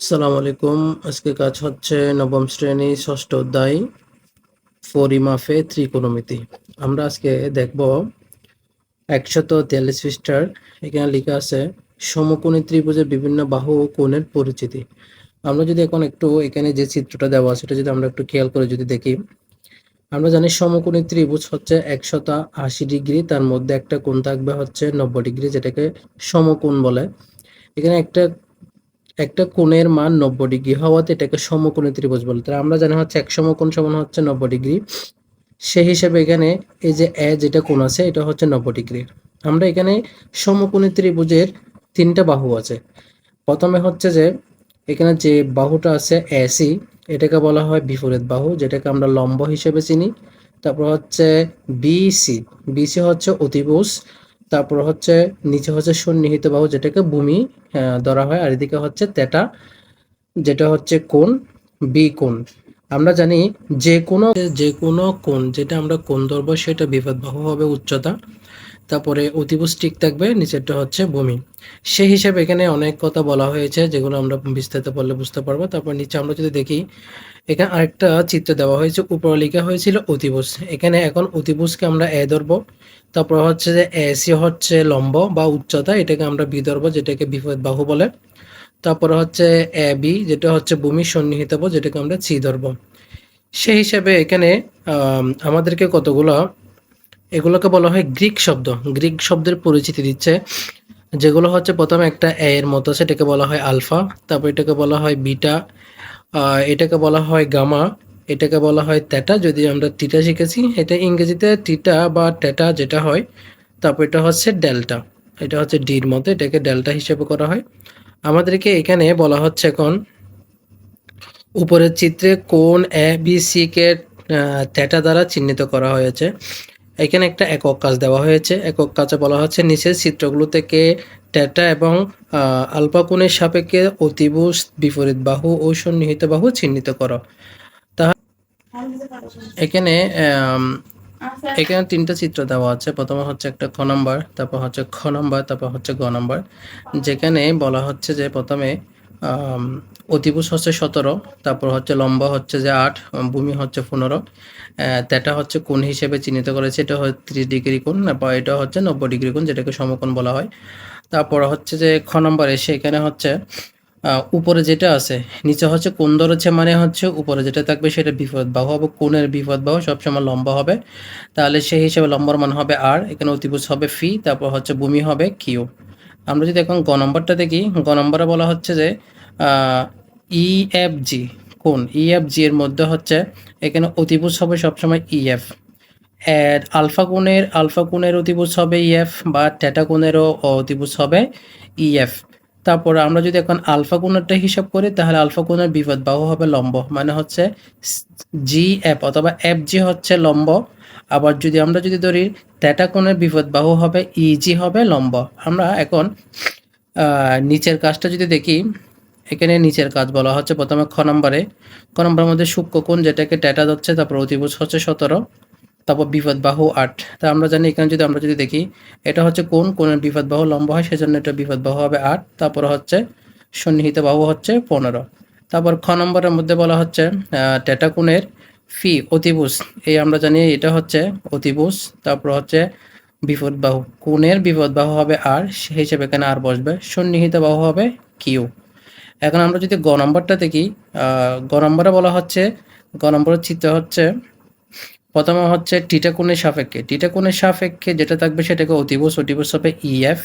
আসসালামু আলাইকুম। আজকে কাজ হচ্ছে নবম শ্রেণি ষষ্ঠ অধ্যায় ফরিমাফে ত্রিকোণমিতি। আমরা আজকে দেখব একশত তেয়াল্লিশ পৃষ্ঠার, এখানে লেখা আছে, সমকোণী ত্রিভুজের বিভিন্ন বাহু ও কোণের পরিচিতি। আমরা যদি এখন একটু এখানে যে চিত্রটা দেওয়া সেটা যদি আমরা একটু খেয়াল করে যদি দেখি। আমরা জানি সমকোণী ত্রিভুজ হচ্ছে একশত আশি ডিগ্রি, তার মধ্যে একটা কোণ থাকবে হচ্ছে নব্বই ডিগ্রি, যেটাকে সমকোণ বলে। এখানে একটা একটা কোণের মান নব্বই ডিগ্রি হওয়াতে এটাকে সমকোণী ত্রিভুজ বলে। তাহলে আমরা জানি হচ্ছে এক সমকোণ সমান হচ্ছে নব্বই ডিগ্রি। সেই হিসাবে এখানে এই যে এ যেটা কোণ আছে, এটা হচ্ছে নব্বই ডিগ্রি। আমরা এখানে সমকোণী ত্রিভুজের তিনটা বাহু আছে। প্রথমে হচ্ছে যে এখানে যে বাহুটা আছে এসি, এটাকে বলা হয় বিপরীত বাহু, যেটাকে আমরা লম্ব হিসেবে চিনি। তারপর হচ্ছে বিসি বিসি হচ্ছে অতিভুজ। তারপর হচ্ছে নিচে হচ্ছে সন্নিহিত বাহু যেটাকে ভূমি ধরা হয়, আর এদিকে হচ্ছে তেটা যেটা হচ্ছে কোন বি কোণ। আমরা জানি যে কোনো যে কোনো কোণ, যেটা আমরা কোণ ধরবো, সেটা বিপদ বাহু হবে উচ্চতা, তারপরে অতিভুজ ঠিক থাকবে, নিচেরটা হচ্ছে ভূমি। সেই হিসাবে এখানে অনেক কথা বলা হয়েছে, যেগুলো আমরা বিস্তারিত পড়লে বুঝতে পারব। তারপর নিচে আমরা যদি দেখি, এখানে আরেকটা চিত্র দেওয়া হয়েছে উপরে লেখা হয়েছিল অতিভুজ। এখানে এখন অতিভুজকে আমরা এ ধরবো, তারপর হচ্ছে যে এসি হচ্ছে লম্ব বা উচ্চতা, এটাকে আমরা বি ধরবো, যেটাকে বিপরীত বাহু বলে। তারপরে হচ্ছে এ, বি, যেটা হচ্ছে ভূমি সন্নিহিত বাহু যেটাকে আমরা সি ধরবো। সেই হিসাবে এখানে আমাদেরকে কতগুলো, এগুলোকে বলা হয় গ্রিক শব্দ। গ্রিক শব্দের পরিচিতি দিচ্ছে, যেগুলো হচ্ছে প্রথমে একটা এ এর মতো, সেটাকে বলা হয় আলফা, তারপর এটাকে বলা হয় বিটা এটাকে বলা হয় গামা, এটাকে বলা হয় তেটা যদি আমরা টিটা শিখেছি, এটা ইংরেজিতে টিটা বা টেটা যেটা হয়, তারপর এটা হচ্ছে ডেল্টা, এটা হচ্ছে ডির মতো, এটাকে ডেল্টা হিসেবে করা হয়। আমাদেরকে এখানে বলা হচ্ছে এখন উপরের চিত্রে কোন এ বি সি কে থ্যাটা দ্বারা চিহ্নিত করা হয়েছে। এখানে একটা একক কাজ দেওয়া হয়েছে। একক কাজে বলা হচ্ছে নিচের চিত্রগুলো থেকে ট্যাটা এবং কোণের সাপেক্ষে অতিভুজ বিপরীত বাহু ও সন্নিহিত বাহু চিহ্নিত করো। তা এখানে এখানে তিনটা চিত্র দেওয়া আছে। প্রথমে হচ্ছে একটা খ নাম্বার, তারপর হচ্ছে খ নাম্বার, তারপর হচ্ছে গ নাম্বার। যেখানে বলা হচ্ছে যে প্রথমে অতিভুজ হচ্ছে সতেরো, তারপর হচ্ছে লম্বা হচ্ছে যে আট, ভূমি হচ্ছে পনেরো তেটা হচ্ছে কোণ হিসেবে চিহ্নিত করেছে। এটা হচ্ছে ত্রিশ ডিগ্রি কোণ, বা এটা হচ্ছে নব্বই ডিগ্রি কোণ, যেটাকে সমকোণ বলা হয়। তারপর হচ্ছে যে খ নম্বর এসে এখানে হচ্ছে উপরে যেটা আছে, নিচে হচ্ছে কোণ ধরেছে মানে হচ্ছে উপরে যেটা থাকবে সেটা বিপদ বাহু হবে, কোণের বিপদ বাহু সবসময় লম্বা হবে। তাহলে সেই হিসেবে লম্বার মান হবে আর এখানে অতিভুজ হবে ফি তারপর হচ্ছে ভূমি হবে কিউ আমরা যদি এখন গ নম্বরটা দেখি, গ নম্বরে বলা হচ্ছে যে ই এফ জি কোন ই এফ জি এর মধ্যে হচ্ছে এখানে অতিভুজ হবে সবসময় ই এফ এর আলফা কোণের আলফা কোণের অতিভুজ হবে ইএফ বা ট্যাটা কোণেরও অতিভুজ হবে ইএফ তারপর আমরা যদি এখন আলফা কোণেরটা হিসাব করি, তাহলে আলফা কোণের বিপদ বাহু হবে লম্ব মানে হচ্ছে জি এফ অথবা এফ জি হচ্ছে লম্ব। আবার যদি আমরা যদি ধরি ট্যাটা কোণের বিপদ বাহু হবে ইজি হবে লম্ব। আমরা এখন নিচের কাজটা যদি দেখি, এখানে নিচের কাজ বলা হচ্ছে প্রথমে খ নম্বরে। খ নম্বরের মধ্যে সূক্ষ্ম কোণ যেটাকে ট্যাটা যাচ্ছে তারপর অতিভুজ হচ্ছে সতেরো। তারপর বিপদ বাহু আট। তা আমরা জানি এখানে যদি আমরা যদি দেখি এটা হচ্ছে কোন কোণের বিপদ বাহু লম্বা হয় সেজন্য এটা বিপদ বাহু হবে আট। তারপর হচ্ছে সন্নিহিত বাহু হচ্ছে পনেরো। তারপর খ নম্বরের মধ্যে বলা হচ্ছে আহ, টেটা কোণের ফি অতিভুজ। এই আমরা জানি এটা হচ্ছে অতিভুজ তারপর হচ্ছে বিপদ বাহু। কোণের বিপদ বাহু হবে আর সেই হিসেবে এখানে আর বসবে। সন্নিহিত বাহু হবে কিউ এখন আমরা যদি গ নম্বরটা দেখি গ নম্বরে বলা হচ্ছে গ নম্বরের চিত্র হচ্ছে প্রথমে হচ্ছে টিটা কোণের সাপেক্ষে। টিটা কোণের সাপেক্ষে যেটা থাকবে সেটাকে অতিভুজ অতিভুজ হবে ইএফ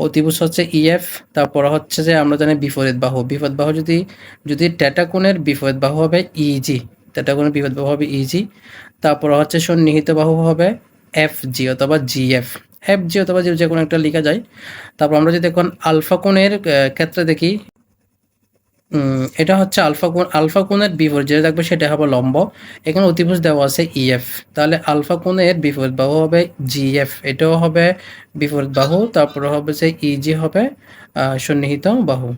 অতিভুজ হচ্ছে ইএফ তারপর হচ্ছে যে আমরা জানি বিপরীত বাহু। বিপরীত বাহু যদি যদি টেটা বিপরীত বাহু হবে ইজি টেটা কোণের বিপরীত বাহু হবে ইজি তারপর হচ্ছে সন্নিহিত বাহু হবে এফ জি অথবা জিএফ এফ জি অথবা যে কোনো একটা লেখা যায়। তারপর আমরা যদি এখন আলফা ক্ষেত্রে দেখি এটা হচ্ছে আলফা কোণ আলফা কোণের বিপরীত যেটা থাকবে সেটা হবে লম্ব। এখানে অতিভুজ দেওয়া আছে ইএফ তাহলে আলফা কোণের বিপরীত বাহু হবে জিএফ এটাও হবে বিপরীত বাহু তারপরে হবে যে ইজি হবে আহ, সন্নিহিত বাহু।